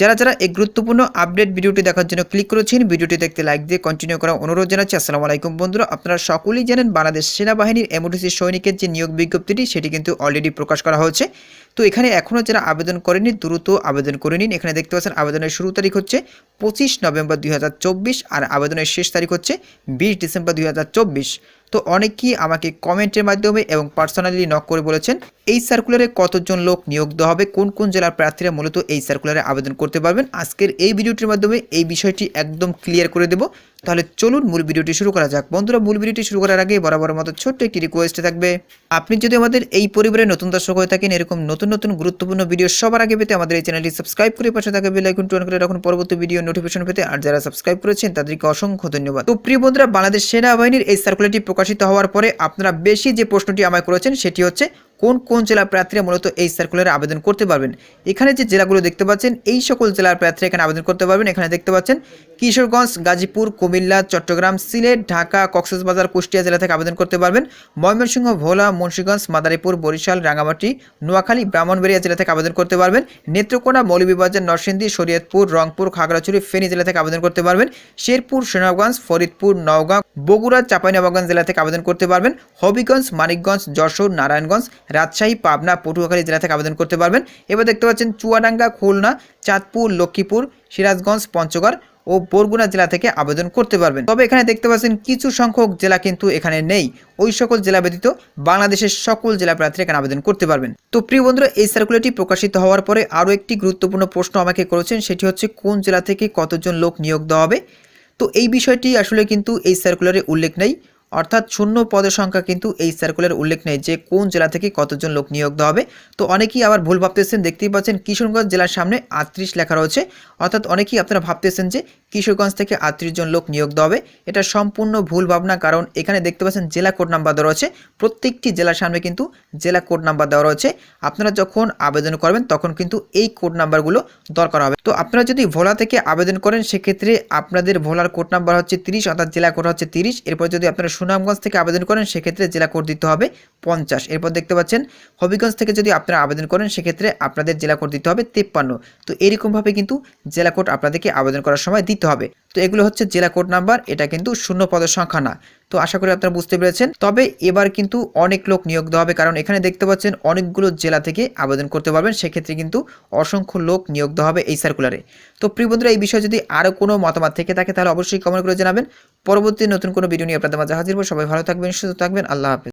যারা যারা এই গুরুত্বপূর্ণ আপডেট ভিডিওটি দেখার জন্য ক্লিক করেছেন, ভিডিওটি দেখতে লাইক দিয়ে কন্টিনিউ করা অনুরোধ জানাচ্ছি। আসসালামু আলাইকুম বন্ধুরা, আপনারা সকলেই জানেন বাংলাদেশ সেনাবাহিনীর এমওটিসি সৈনিকের যে নিয়োগ বিজ্ঞপ্তিটি, সেটি কিন্তু অলরেডি প্রকাশ করা হয়েছে। তো এখানে এখনও যারা আবেদন করেনি দ্রুত আবেদন করে নিন। এখানে দেখতে পাচ্ছেন, আবেদনের শুরু তারিখ হচ্ছে পঁচিশ নভেম্বর দুই হাজার চব্বিশ আর আবেদনের শেষ তারিখ হচ্ছে বিশ ডিসেম্বর দুই হাজার চব্বিশ। তো অনেকেই আমাকে কমেন্টের মাধ্যমে এবং পার্সোনালি নক করে বলেছেন এই সার্কুলারে কতজন লোক নিয়োগ দেওয়া হবে? কোন কোন জেলার প্রার্থীরা মূলত এই সার্কুলারে আবেদন করতে পারবেন? আজকের এই ভিডিওটির মাধ্যমে এই বিষয়টি একদম ক্লিয়ার করে দেব। তাহলে চলুন মূল ভিডিওটি শুরু করা যাক। বন্ধুরা, মূল ভিডিওটি শুরু করার আগে বরাবর মতো ছোট্ট একটি রিকোয়েস্ট থাকবে। আপনি যদি আমাদের এই পরিবারে নতুন দর্শক হয়ে থাকেন, এরকম নতুন নতুন গুরুত্বপূর্ণ ভিডিও সবার আগে পেতে আমাদের এই চ্যানেলটি সাবস্ক্রাইব করে পাশে থাকা বেল আইকনটি করে রাখুন। পরবর্তী ভিডিও নোটিফিকেশন পেতে আর যারা সাবস্ক্রাইব করেছেন, তাদেরকে অসংখ্য ধন্যবাদ। তো প্রিয় বন্ধুরা, বাংলাদেশ সেনাবাহিনীর এই সার্কুলারটি প্রকাশিত হওয়ার পরে আপনারা বেশি যে প্রশ্নটি আমায় করেছেন, সেটি হচ্ছে কোন কোন জেলার প্রার্থীরা মূলত এই সার্কুলারে আবেদন করতে পারবেন? এখানে যে জেলাগুলো দেখতে পাচ্ছেন, এই সকল জেলার প্রার্থীরা এখানে আবেদন করতে পারবেন। এখানে দেখতে পাচ্ছেন, কিশোরগঞ্জ, গাজীপুর, কুমিল্লা, চট্টগ্রাম, সিলেট, ঢাকা, কক্সবাজার, কুষ্টিয়া জেলা থেকে আবেদন করতে পারবেন। ময়মনসিংহ, ভোলা, মুন্সিগঞ্জ, মাদারীপুর, বরিশাল, রাঙ্গামাটি, নোয়াখালী, ব্রাহ্মণবাড়িয়া জেলা থেকে আবেদন করতে পারবেন। নেত্রকোনা, মৌলভীবাজার, নরসিংদী, শরীয়তপুর, রংপুর, খাগড়াছড়ি, ফেনী জেলা থেকে আবেদন করতে পারবেন। শেরপুর সোনাগঞ্জ ফরিদপুর, নওগাঁ, বগুড়া, চাঁপাইনবাবগঞ্জ জেলা থেকে আবেদন করতে পারবেন। হবিগঞ্জ, মানিকগঞ্জ, যশোর, নারায়ণগঞ্জ রাজশাহী, পাবনা, পটুয়াখালী জেলা থেকে আবেদন করতে পারবেন। এবার দেখতে পাচ্ছেন চুয়াডাঙ্গা, খুলনা, চাঁদপুর, লক্ষ্মীপুর, সিরাজগঞ্জ, পঞ্চগড় ও বরগুনা জেলা থেকে আবেদন করতে পারবেন। তবে এখানে দেখতে পাচ্ছেন কিছু সংখ্যক জেলা কিন্তু এখানে নেই। ওই সকল জেলা ব্যতীত বাংলাদেশের সকল জেলা প্রার্থীরা এখানে আবেদন করতে পারবেন। তো প্রিয় বন্ধুরা, এই সার্কুলারটি প্রকাশিত হওয়ার পরে আরও একটি গুরুত্বপূর্ণ প্রশ্ন আমাকে করেছেন, সেটি হচ্ছে কোন জেলা থেকে কতজন লোক নিয়োগ দেওয়া হবে? তো এই বিষয়টি আসলে কিন্তু এই সার্কুলারে উল্লেখ নেই। অর্থাৎ শূন্য পদের সংখ্যা কিন্তু এই সার্কুলার উল্লেখ নেই যে কোন জেলা থেকে কতজন লোক নিয়োগ দেওয়া হবে। তো অনেকেই আবার ভুল ভাবতেছেন, দেখতেই পাচ্ছেন কিশোরগঞ্জ জেলার সামনে আটত্রিশ লেখা রয়েছে। অর্থাৎ অনেকেই আপনারা ভাবতেছেন যে কিশোরগঞ্জ থেকে আটত্রিশ জন লোক নিয়োগ দেওয়া হবে। এটা সম্পূর্ণ ভুল ভাবনা, কারণ এখানে দেখতে পাচ্ছেন জেলা কোড নাম্বার দেওয়া রয়েছে। প্রত্যেকটি জেলার সামনে কিন্তু জেলা কোড নাম্বার দেওয়া রয়েছে। আপনারা যখন আবেদন করবেন, তখন কিন্তু এই কোড নাম্বারগুলো দরকার হবে। তো আপনারা যদি ভোলা থেকে আবেদন করেন, সেক্ষেত্রে আপনাদের ভোলার কোড নাম্বার হচ্ছে তিরিশ, অর্থাৎ জেলা কোড হচ্ছে তিরিশ। এরপর যদি আপনারা সুনামগঞ্জ থেকে আবেদন করেন, সেক্ষেত্রে জেলা কোড দিতে হবে পঞ্চাশ। এরপর দেখতে পাচ্ছেন, হবিগঞ্জ থেকে যদি আপনারা আবেদন করেন, সেক্ষেত্রে আপনাদের জেলা কোড দিতে হবে তেপ্পান্ন। তো এরকমভাবে কিন্তু জেলা কোড আপনাদেরকে আবেদন করার সময় দিতে হবে। তো এগুলো হচ্ছে জেলা কোড নাম্বার, এটা কিন্তু শূন্য পদের সংখ্যা না। তো আশা করি আপনারা বুঝতে পেরেছেন। তবে এবার কিন্তু অনেক লোক নিয়োগ দেওয়া হবে, কারণ এখানে দেখতে পাচ্ছেন অনেকগুলো জেলা থেকে আবেদন করতে পারবেন, সেক্ষেত্রে কিন্তু অসংখ্য লোক নিয়োগ দেওয়া হবে এই সার্কুলারে তো প্রিয় বন্ধুরা, এই বিষয়ে যদি আরও কোনো মতামত থেকে থাকে, তাহলে অবশ্যই কমেন্ট করে জানাবেন। পরবর্তী নতুন কোনো ভিডিও নিয়ে আপনাদের মাঝে হাজির হব। সবাই ভালো থাকবেন, সুস্থ থাকবেন। আল্লাহ হাফেজ।